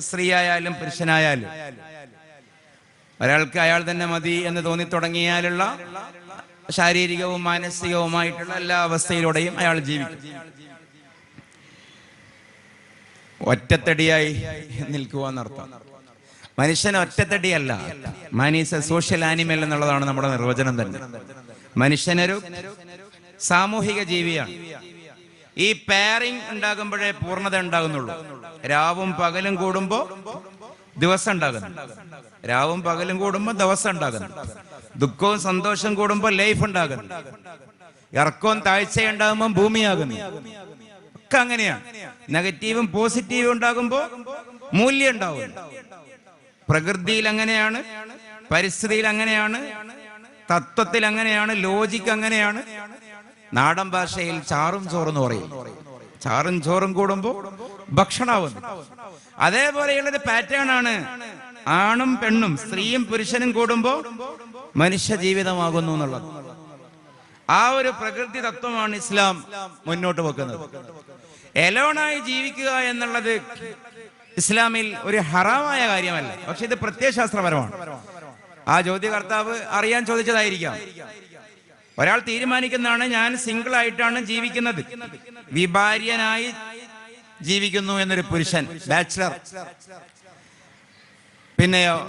സ്ത്രീ ആയാലും പുരുഷനായാലും ഒരാൾക്ക് അയാൾ തന്നെ മതി എന്ന് തോന്നി തുടങ്ങിയാലുള്ള ശാരീരികവും മാനസികവുമായിട്ടുള്ള എല്ലാ അവസ്ഥയിലൂടെയും അയാൾ ജീവിക്കും. ഒറ്റത്തടിയായി നിൽക്കുക എന്നർത്ഥം മനുഷ്യൻ ഒറ്റത്തടിയല്ല. മനുഷ്യ സോഷ്യൽ ആനിമൽ എന്നുള്ളതാണ് നമ്മുടെ നിർവചനം തന്നെ. മനുഷ്യനൊരു സാമൂഹിക ജീവിയാണ്. ഈ പേറിങ് ഉണ്ടാകുമ്പോഴേ പൂർണത ഉണ്ടാകുന്നുള്ളൂ. രാവും പകലും കൂടുമ്പോ ദിവസം ഉണ്ടാകുന്നു. രാവും പകലും കൂടുമ്പോ ദിവസം ഉണ്ടാകുന്നു. ദുഃഖവും സന്തോഷവും കൂടുമ്പോ ലൈഫ് ഉണ്ടാകുന്നു. ഇറക്കവും താഴ്ച ഉണ്ടാകുമ്പോൾ ഭൂമിയാകുന്നു. ഒക്കെ അങ്ങനെയാണ്. നെഗറ്റീവും പോസിറ്റീവും ഉണ്ടാകുമ്പോ മൂല്യം ഉണ്ടാവും പ്രകൃതിയിൽ അങ്ങനെയാണ് പരിസ്ഥിതിയിൽ അങ്ങനെയാണ് തത്വത്തിൽ അങ്ങനെയാണ് ലോജിക്ക് അങ്ങനെയാണ് നാടൻ ഭാഷയിൽ ചാറും ചോറും എന്ന് പറയും. ചാറും ചോറും കൂടുമ്പോ ഭക്ഷണാവുന്നു അതേപോലെയുള്ളൊരു പാറ്റേൺ ആണ് ആണും പെണ്ണും സ്ത്രീയും പുരുഷനും കൂടുമ്പോ മനുഷ്യ ജീവിതമാകുന്നു എന്നുള്ളത്. ആ ഒരു പ്രകൃതി തത്വമാണ് ഇസ്ലാം മുന്നോട്ട് വെക്കുന്നത്. എലോണായി ജീവിക്കുക എന്നുള്ളത് ഇസ്ലാമിൽ ഒരു ഹറാമായ കാര്യമല്ല. പക്ഷെ ഇത് പ്രത്യയശാസ്ത്രപരമാണ്. ആ ചോദ്യകർത്താവ് അറിയാൻ ചോദിച്ചതായിരിക്കാം. ഒരാൾ തീരുമാനിക്കുന്നതാണ് ഞാൻ സിംഗിൾ ആയിട്ടാണ് ജീവിക്കുന്നത്. വിഭാര്യനായി ജീവിക്കുന്നു എന്നൊരു പുരുഷൻ ബാച്ചിലർ. പിന്നെയോ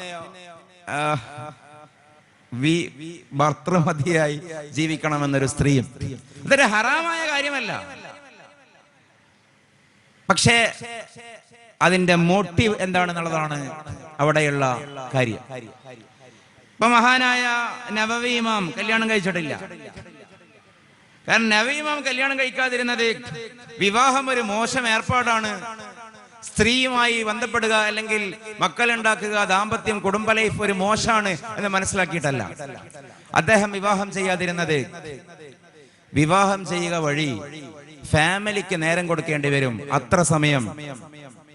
വി- ഭർത്തൃമതിയായി ജീവിക്കണമെന്നൊരു സ്ത്രീയും. ഇതൊരു ഹറാമായ കാര്യമല്ല. പക്ഷേ അതിന്റെ മോട്ടീവ് എന്താണെന്നുള്ളതാണ് അവിടെയുള്ള കാര്യം. ഇപ്പൊ മഹാനായ നവവി ഇമാം കല്യാണം കഴിച്ചിട്ടില്ല. കാരണം നവീമാം ഇമാം കല്യാണം കഴിക്കാതിരുന്നത് വിവാഹം ഒരു മോശം ഏർപ്പാടാണ്. സ്ത്രീയുമായി ബന്ധപ്പെടുക അല്ലെങ്കിൽ മക്കളുണ്ടാക്കുക ദാമ്പത്യം കുടുംബ ലൈഫ് ഒരു മോശമാണ് എന്ന് മനസ്സിലാക്കിയിട്ടല്ല. അദ്ദേഹം വിവാഹം ചെയ്യാതിരുന്നത് വിവാഹം ചെയ്യുക വഴി ഫാമിലിക്ക് നേരം കൊടുക്കേണ്ടി വരും. അത്ര സമയം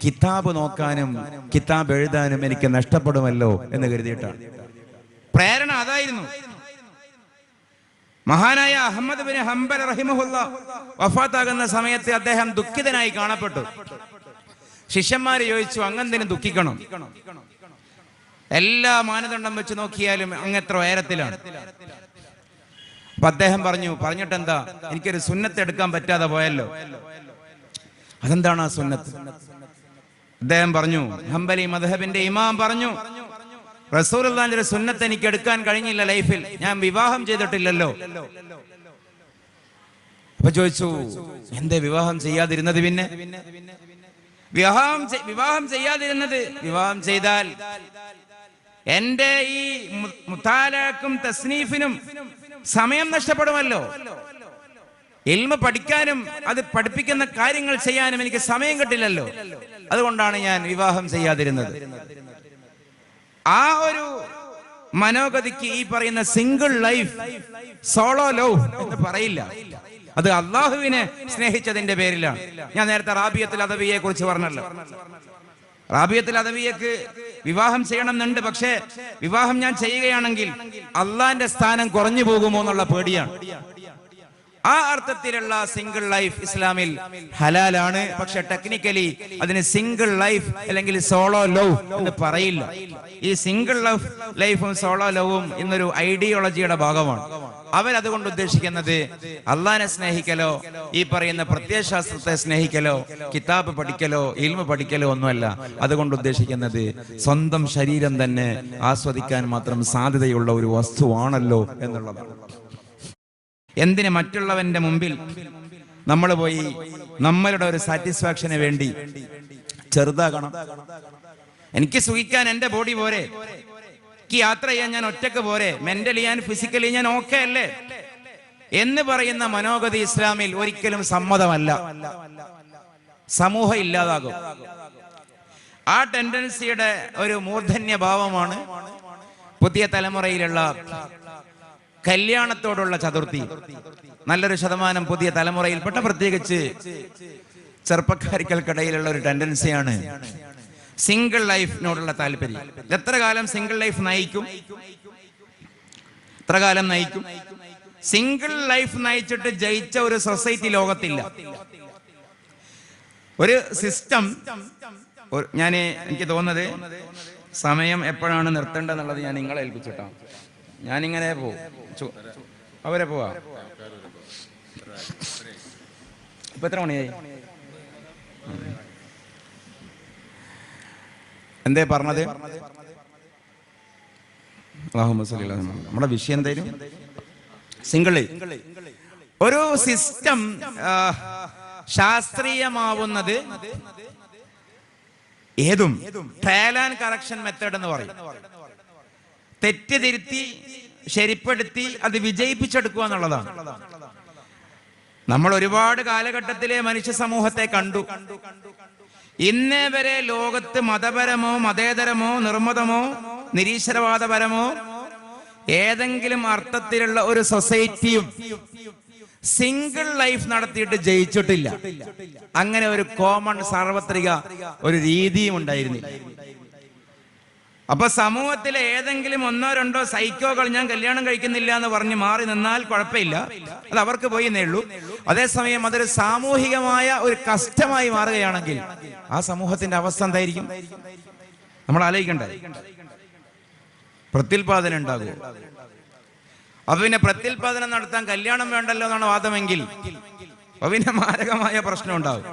കിതാബ് നോക്കാനും കിതാബ് എഴുതാനും എനിക്ക് നഷ്ടപ്പെടുമല്ലോ എന്ന് കരുതിയിട്ടാണ്. പ്രേരണ അതായിരുന്നു. മഹാനായ അഹമ്മദ് ബിൻ ഹംബൽ റഹിമഹുല്ല വഫാത്താകുന്ന സമയത്ത് അദ്ദേഹം ദുഃഖിതനായി കാണപ്പെട്ടു. ശിഷ്യന്മാര് ചോദിച്ചു അങ്ങെന്തിനും ദുഃഖിക്കണം? എല്ലാ മാനദണ്ഡം വെച്ച് നോക്കിയാലും അങ്ങെത്ര ഉയരത്തിലാണ്. അപ്പൊ അദ്ദേഹം പറഞ്ഞു പറഞ്ഞിട്ടെന്താ? എനിക്കൊരു സുന്നത്ത് എടുക്കാൻ പറ്റാതെ പോയല്ലോ. അതെന്താണ് ആ സുന്നത്ത്? അദ്ദേഹം പറഞ്ഞു ഹംബലി മധഹബിന്റെ ഇമാം പറഞ്ഞു റസൂലുള്ളാന്റെ ഒരു സുന്നത്ത് എനിക്ക് എടുക്കാൻ കഴിഞ്ഞില്ല ലൈഫിൽ. ഞാൻ വിവാഹം ചെയ്തിട്ടില്ലല്ലോ. അപ്പൊ ചോദിച്ചു എന്തേ വിവാഹം ചെയ്യാതിരുന്നത് പിന്നെ? വിവാഹം വിവാഹം ചെയ്യാതിരുന്നത് വിവാഹം ചെയ്താൽ എന്റെ ഈ മുത്താലാക്കും തസ്നീഫിനും സമയം നഷ്ടപ്പെടുമല്ലോ. എൽമ പഠിക്കാനും അത് പഠിപ്പിക്കുന്ന കാര്യങ്ങൾ ചെയ്യാനും എനിക്ക് സമയം കിട്ടില്ലല്ലോ. അതുകൊണ്ടാണ് ഞാൻ വിവാഹം ചെയ്യാതിരുന്നത്. ആ ഒരു മനോഗതിക്ക് ഈ പറയുന്ന സിംഗിൾ ലൈഫ് സോളോ ലവ് എന്ന് പറയില്ല. അത് അള്ളാഹുവിനെ സ്നേഹിച്ചതിന്റെ പേരിലാണ്. ഞാൻ നേരത്തെ റാബിയത്തിൽ അദവിയെ കുറിച്ച് പറഞ്ഞല്ലോ. റാബിയത്തിൽ അദവിയക്ക് വിവാഹം ചെയ്യണം എന്നുണ്ട് പക്ഷേ വിവാഹം ഞാൻ ചെയ്യുകയാണെങ്കിൽ അള്ളാന്റെ സ്ഥാനം കുറഞ്ഞു പോകുമോ എന്നുള്ള പേടിയാണ്. ആ അർത്ഥത്തിലുള്ള സിംഗിൾ ലൈഫ് ഇസ്ലാമിൽ ഹലാലാണ്. പക്ഷെ ടെക്നിക്കലി അതിന് സിംഗിൾ ലൈഫ് അല്ലെങ്കിൽ സോളോ ലവ് എന്ന് പറയില്ല. ഈ സിംഗിൾ ലവ് ലൈഫും സോളോ ലവും ഇന്നൊരു ഐഡിയോളജിയുടെ ഭാഗമാണ്. അവരതുകൊണ്ട് ഉദ്ദേശിക്കുന്നത് അള്ളാനെ സ്നേഹിക്കലോ ഈ പറയുന്ന പ്രത്യയശാസ്ത്രത്തെ സ്നേഹിക്കലോ കിതാബ് പഠിക്കലോ ഇൽമ പഠിക്കലോ ഒന്നുമല്ല. അതുകൊണ്ട് ഉദ്ദേശിക്കുന്നത് സ്വന്തം ശരീരം തന്നെ ആസ്വദിക്കാൻ മാത്രം സാധ്യതയുള്ള ഒരു വസ്തുവാണല്ലോ എന്നുള്ളതാണ്. എന്തിന് മറ്റുള്ളവന്റെ മുമ്പിൽ നമ്മൾ പോയി നമ്മളുടെ ഒരു സാറ്റിസ്ഫാക്ഷന് വേണ്ടി ചെറുതാകണം. എനിക്ക് സുഖിക്കാൻ എന്റെ ബോഡി പോരെ. എനിക്ക് യാത്ര ചെയ്യാൻ ഞാൻ ഒറ്റയ്ക്ക് പോരെ. മെന്റലി ഞാൻ ഫിസിക്കലി ഞാൻ ഓക്കെ അല്ലേ? എന്ന് പറയുന്ന മനോഗതി ഇസ്ലാമിൽ ഒരിക്കലും സമ്മതമല്ല. സമൂഹം ഇല്ലാതാകും. ആ ടെൻഡൻസിയുടെ ഒരു മൂർധന്യ ഭാവമാണ് പുതിയ തലമുറയിലുള്ള കല്യാണത്തോടുള്ള ചതുർത്ഥി. നല്ലൊരു ശതമാനം പുതിയ തലമുറയിൽപ്പെട്ട പ്രത്യേകിച്ച് ചെറുപ്പക്കാരികൾക്കിടയിലുള്ള ഒരു ടെൻഡൻസിയാണ് സിംഗിൾ ലൈഫിനോടുള്ള താല്പര്യം. എത്ര കാലം സിംഗിൾ ലൈഫ് നയിക്കും? എത്ര കാലം നയിക്കും? സിംഗിൾ ലൈഫ് നയിച്ചിട്ട് ജയിച്ച ഒരു സൊസൈറ്റി ലോകത്തില്ല. ഒരു സിസ്റ്റം ഞാൻ എനിക്ക് തോന്നുന്നത് സമയം എപ്പോഴാണ് നിർത്തേണ്ടതെന്നുള്ളത് ഞാൻ നിങ്ങളെ ഏൽപ്പിച്ചിട്ടാ ഞാനിങ്ങനെ പോവും. അവരെ പോവാ. ഇപ്പൊ എത്ര മണിയായി? എന്തേ പറഞ്ഞത്. നമ്മുടെ വിഷയം എന്തായാലും? സിംഗിളി. ഒരു സിസ്റ്റം ശാസ്ത്രീയമാവുന്നത് ഏതും. ട്രയൽ ആൻഡ് കറക്ഷൻ മെത്തേഡ് എന്ന് പറയും. തെറ്റ് തിരുത്തി ശരിപ്പെടുത്തി അത് വിജയിപ്പിച്ചെടുക്കുക എന്നുള്ളതാണ്. നമ്മൾ ഒരുപാട് കാലഘട്ടത്തിലെ മനുഷ്യ സമൂഹത്തെ കണ്ടു. ഇന്നേ വരെ ലോകത്ത് മതപരമോ മതേതരമോ നിർമ്മതമോ നിരീശ്വരവാദപരമോ ഏതെങ്കിലും അർത്ഥത്തിലുള്ള ഒരു സൊസൈറ്റിയും സിംഗിൾ ലൈഫ് നടത്തിയിട്ട് ജയിച്ചിട്ടില്ല. അങ്ങനെ ഒരു കോമൺ സാർവത്രിക ഒരു രീതിയും ഉണ്ടായിരുന്നില്ല. അപ്പൊ സമൂഹത്തിലെ ഏതെങ്കിലും ഒന്നോ രണ്ടോ സൈക്കോകൾ ഞാൻ കല്യാണം കഴിക്കുന്നില്ല എന്ന് പറഞ്ഞ് മാറി നിന്നാൽ കുഴപ്പമില്ല. അത് അവർക്ക് പോയി നേള്ളൂ അതേസമയം അതൊരു സാമൂഹികമായ ഒരു കഷ്ടമായി മാറുകയാണെങ്കിൽ ആ സമൂഹത്തിന്റെ അവസ്ഥ എന്തായിരിക്കും? നമ്മൾ ആലോചിക്കണ്ടേ? പ്രത്യുൽപാദനം ഉണ്ടാകും. അപ്പൊ പിന്നെ പ്രത്യുൽപാദനം നടത്താൻ കല്യാണം വേണ്ടല്ലോ എന്നാണ് വാദമെങ്കിൽ അപ്പൊ പിന്നെ മാരകമായ പ്രശ്നം ഉണ്ടാകും.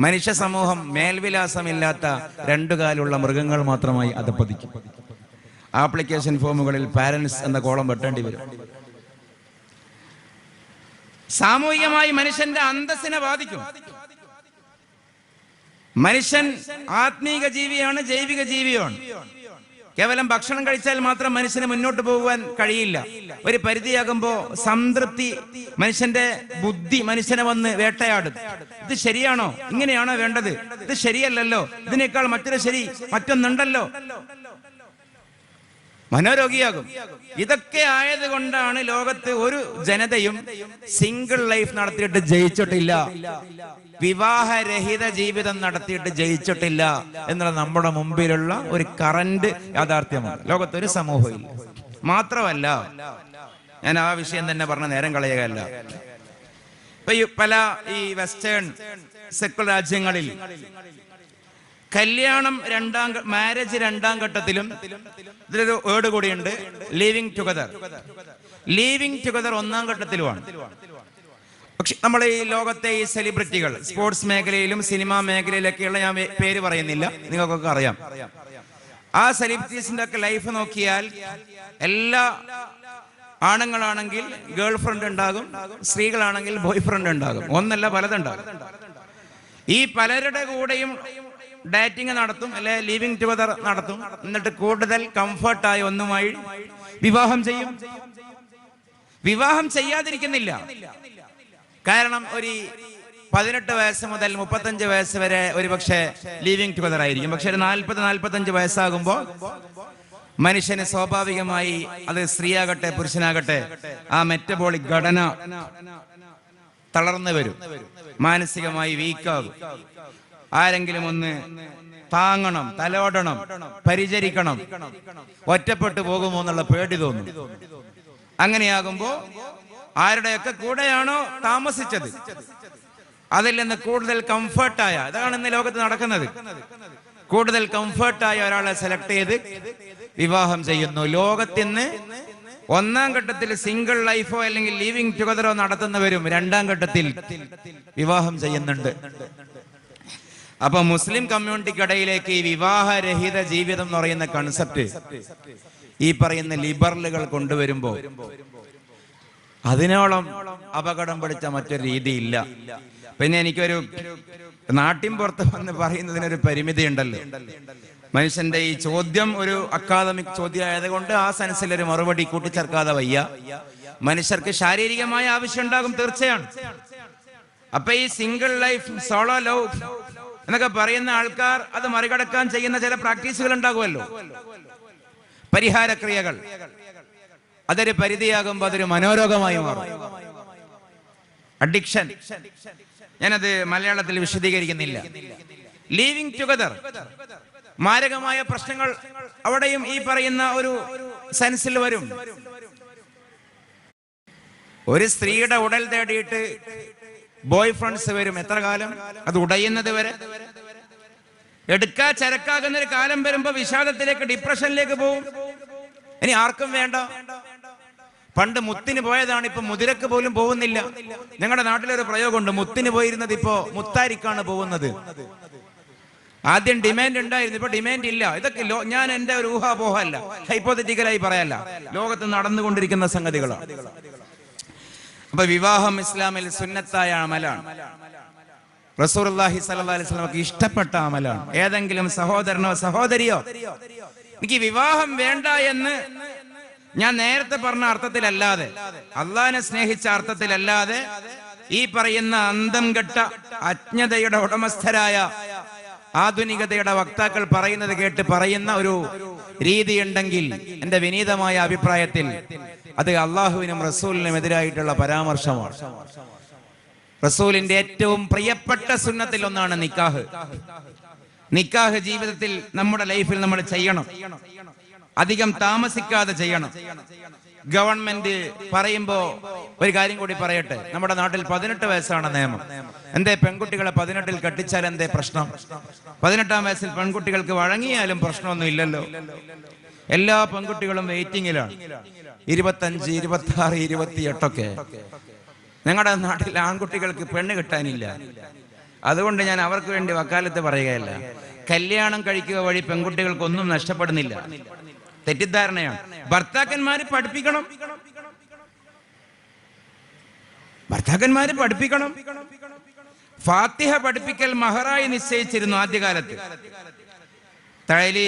മനുഷ്യ സമൂഹം മേൽവിലാസമില്ലാത്ത രണ്ടു കാലുള്ള മൃഗങ്ങൾ മാത്രമായി അധപ്പതിക്കും ആപ്ലിക്കേഷൻ ഫോമുകളിൽ പാരൻസ് എന്ന കോളം വെട്ടേണ്ടി വരും. സാമൂഹികമായി മനുഷ്യന്റെ അന്തസ്സിനെ ബാധിക്കും. മനുഷ്യൻ ആത്മീക ജീവിയാണ് ജൈവിക ജീവിയാണ് കേവലം ഭക്ഷണം കഴിച്ചാൽ മാത്രം മനുഷ്യന് മുന്നോട്ട് പോകുവാൻ കഴിയില്ല. ഒരു പരിധിയാകുമ്പോ സംതൃപ്തി മനുഷ്യന്റെ ബുദ്ധി മനുഷ്യനെ വന്ന് വേട്ടയാടും. ഇത് ശരിയാണോ? ഇങ്ങനെയാണോ വേണ്ടത്? ഇത് ശരിയല്ലല്ലോ. ഇതിനേക്കാൾ മറ്റൊരു ശരി മറ്റൊന്നുണ്ടല്ലോ. മനോരോഗിയാകും. ഇതൊക്കെ ആയതുകൊണ്ടാണ് ലോകത്ത് ഒരു ജനതയും സിംഗിൾ ലൈഫ് നടത്തിയിട്ട് ജയിച്ചിട്ടില്ല. വിവാഹരഹിത ജീവിതം നടത്തിയിട്ട് ജയിച്ചിട്ടില്ല എന്നുള്ള നമ്മുടെ മുമ്പിലുള്ള ഒരു കറന്റ് യാഥാർത്ഥ്യമാണ്. ലോകത്തൊരു സമൂഹമില്ല മാത്രമല്ല ഞാൻ ആ വിഷയം തന്നെ പറഞ്ഞ നേരം കളയുകയല്ല. ഇപ്പൊ പല ഈ വെസ്റ്റേൺ സെക്കുലർ രാജ്യങ്ങളിൽ കല്യാണം രണ്ടാം മാരേജ് രണ്ടാം ഘട്ടത്തിലും ഇതിലൊരു വേർഡ് കൂടിയുണ്ട് ലീവിങ് ടുഗദർ ലീവിങ് ടുഗദർ ഒന്നാം ഘട്ടത്തിലുമാണ്. പക്ഷെ നമ്മൾ ഈ ലോകത്തെ ഈ സെലിബ്രിറ്റികൾ സ്പോർട്സ് മേഖലയിലും സിനിമാ മേഖലയിലൊക്കെയുള്ള ഞാൻ പേര് പറയുന്നില്ല. നിങ്ങൾക്കൊക്കെ അറിയാം. ആ സെലിബ്രിറ്റീസിന്റെ ഒക്കെ ലൈഫ് നോക്കിയാൽ എല്ലാ ആണുങ്ങളാണെങ്കിൽ ഗേൾ ഫ്രണ്ട് ഉണ്ടാകും സ്ത്രീകളാണെങ്കിൽ ബോയ് ഫ്രണ്ട് ഉണ്ടാകും. ഒന്നല്ല പലതുണ്ടാകും. ഈ പലരുടെ കൂടെയും ഡേറ്റിംഗ് നടത്തും അല്ലെ ലീവിങ് ടുഗദർ നടത്തും. എന്നിട്ട് കൂടുതൽ കംഫർട്ടായി ഒന്നുമായി വിവാഹം ചെയ്യും. വിവാഹം ചെയ്യാതിരിക്കുന്നില്ല. കാരണം ഒരു പതിനെട്ട് വയസ്സ് മുതൽ മുപ്പത്തഞ്ച് വയസ്സ് വരെ ഒരു പക്ഷേ ലിവിംഗ് ടുഗദർ ആയിരിക്കും. പക്ഷെ ഒരു നാൽപ്പത് നാൽപ്പത്തഞ്ച് വയസ്സാകുമ്പോൾ മനുഷ്യന് സ്വാഭാവികമായി അത് സ്ത്രീയാകട്ടെ പുരുഷനാകട്ടെ ആ മെറ്റബോളിക് ഘടന തളർന്നു വരും. മാനസികമായി വീക്കാകും ആരെങ്കിലും ഒന്ന് താങ്ങണം തലോടണം പരിചരിക്കണം. ഒറ്റപ്പെട്ടു പോകുമോ എന്നുള്ള പേടി തോന്നും. അങ്ങനെയാകുമ്പോ ആരുടെയൊക്കെ കൂടെയാണോ താമസിച്ചത്? അതിൽ നിന്ന് കൂടുതൽ കംഫർട്ടായ ഇതാണ് ഇന്ന് ലോകത്ത് നടക്കുന്നത്. കൂടുതൽ കംഫർട്ടായ ഒരാളെ സെലക്ട് ചെയ്ത് വിവാഹം ചെയ്യുന്നു. ലോകത്തിന്ന് ഒന്നാം ഘട്ടത്തിൽ സിംഗിൾ ലൈഫോ അല്ലെങ്കിൽ ലിവിങ് ടുഗദറോ നടത്തുന്നവരും രണ്ടാം ഘട്ടത്തിൽ വിവാഹം ചെയ്യുന്നുണ്ട്. അപ്പൊ മുസ്ലിം കമ്മ്യൂണിറ്റിക്കിടയിലേക്ക് ഈ വിവാഹരഹിത ജീവിതം എന്ന് പറയുന്ന കൺസെപ്റ്റ് ഈ പറയുന്ന ലിബറലുകൾ കൊണ്ടുവരുമ്പോ അതിനോളം അപകടം പിടിച്ച മറ്റൊരു രീതിയില്ല. പിന്നെ എനിക്കൊരു നാട്ടിൻ പുറത്ത് വന്ന് പറയുന്നതിനൊരു പരിമിതി ഉണ്ടല്ലോ മനുഷ്യന്റെ ഈ ചോദ്യം ഒരു അക്കാദമിക് ചോദ്യം ആയതുകൊണ്ട് ആ സെൻസിൽ ഒരു മറുപടി കൂട്ടിച്ചേർക്കാതെ വയ്യ. മനുഷ്യർക്ക് ശാരീരികമായ ആവശ്യം ഉണ്ടാകും തീർച്ചയാണ്. അപ്പൊ ഈ സിംഗിൾ ലൈഫ് സോളോ ലവ് എന്നൊക്കെ പറയുന്ന ആൾക്കാർ അത് മറികടക്കാൻ ചെയ്യുന്ന ചില പ്രാക്ടീസുകൾ ഉണ്ടാകുമല്ലോ. പരിഹാരക്രിയകൾ. അതൊരു പരിധിയാകുമ്പോൾ അതൊരു മനോരോഗമായി മാറും. അഡിക്ഷൻ ഞാനത് മലയാളത്തിൽ വിശദീകരിക്കുന്നില്ല. ലീവിങ് ടുഗദർ മാരകമായ പ്രശ്നങ്ങൾ അവിടെയും ഈ പറയുന്ന ഒരു സെൻസിൽ വരും. ഒരു സ്ത്രീയുടെ ഉടൽ തേടിയിട്ട് ബോയ് ഫ്രണ്ട്സ് വരും. എത്ര കാലം? അത് ഉടയുന്നത് വരെ. എടുക്കാ ചരക്കാകുന്ന ഒരു കാലം വരുമ്പോ വിഷാദത്തിലേക്ക് ഡിപ്രഷനിലേക്ക് പോകും ഇനി ആർക്കും വേണ്ട. പണ്ട് മുത്തിന് പോയതാണ് ഇപ്പൊ മുതിരക്ക് പോലും പോകുന്നില്ല. ഞങ്ങളുടെ നാട്ടിലൊരു പ്രയോഗമുണ്ട്. മുത്തിന് പോയിരുന്നത് ഇപ്പോ മുത്താരിക്കാണ് പോകുന്നത്. ആദ്യം ഡിമാൻഡ് ഉണ്ടായിരുന്നു. ഇപ്പൊ ഡിമാൻഡ് ഇല്ല. ഇതൊക്കെ ഞാൻ എന്റെ ഒരു ഊഹാപോഹല്ല ഹൈപ്പോത്തറ്റിക്കലായി പറയല്ല. ലോകത്ത് നടന്നുകൊണ്ടിരിക്കുന്ന സംഗതികളാണ്. അപ്പൊ വിവാഹം ഇസ്ലാമിൽ സുന്നത്തായ അമലാണ്. റസൂർഹി സല്ലല്ലാഹി അലൈഹി ഇഷ്ടപ്പെട്ട അമലാണ്. ഏതെങ്കിലും സഹോദരനോ സഹോദരിയോ എനിക്ക് വിവാഹം വേണ്ട എന്ന് ഞാൻ നേരത്തെ പറഞ്ഞ അർത്ഥത്തിലല്ലാതെ അള്ളാഹിനെ സ്നേഹിച്ച അർത്ഥത്തിലല്ലാതെ ഈ പറയുന്ന അന്തം കെട്ട അജ്ഞതയുടെ ഉടമസ്ഥരായ ആധുനികതയുടെ വക്താക്കൾ പറയുന്നത് കേട്ട് പറയുന്ന ഒരു രീതിയുണ്ടെങ്കിൽ എന്റെ വിനീതമായ അഭിപ്രായത്തിൽ അത് അള്ളാഹുവിനും റസൂലിനും എതിരായിട്ടുള്ള പരാമർശമാണ്. റസൂലിന്റെ ഏറ്റവും പ്രിയപ്പെട്ട സുന്നത്തിൽ ഒന്നാണ് നിക്കാഹ്. നിക്കാഹ് ജീവിതത്തിൽ നമ്മുടെ ലൈഫിൽ നമ്മൾ ചെയ്യണം. അധികം താമസിക്കാതെ ചെയ്യണം. ഗവൺമെന്റ് പറയുമ്പോ ഒരു കാര്യം കൂടി പറയട്ടെ. നമ്മുടെ നാട്ടിൽ പതിനെട്ട് വയസ്സാണ് നിയമം. എന്തേ പെൺകുട്ടികളെ പതിനെട്ടിൽ കെട്ടിച്ചാൽ എന്തേ പ്രശ്നം? പതിനെട്ടാം വയസ്സിൽ പെൺകുട്ടികൾക്ക് വഴങ്ങിയാലും പ്രശ്നമൊന്നും ഇല്ലല്ലോ. എല്ലാ പെൺകുട്ടികളും വെയിറ്റിംഗിലാണ് ഇരുപത്തഞ്ച് ഇരുപത്തി ആറ് ഇരുപത്തിയെട്ടൊക്കെ. ഞങ്ങളുടെ നാട്ടിൽ ആൺകുട്ടികൾക്ക് പെണ്ണ് കിട്ടാനില്ല. അതുകൊണ്ട് ഞാൻ അവർക്ക് വേണ്ടി വക്കാലത്ത് പറയുകയല്ല. കല്യാണം കഴിക്കുക വഴി പെൺകുട്ടികൾക്ക് ഒന്നും നഷ്ടപ്പെടുന്നില്ല. തെറ്റിദ്ധാരണയാണ്. ഭർത്താക്കന്മാര് പഠിപ്പിക്കണം. ഭർത്താക്കന്മാര് പഠിപ്പിക്കണം. ഫാത്തിഹ പഠിപ്പിക്കൽ മഹറായി നിശ്ചയിച്ചിരുന്നു ആദ്യകാലത്ത്. തഴലി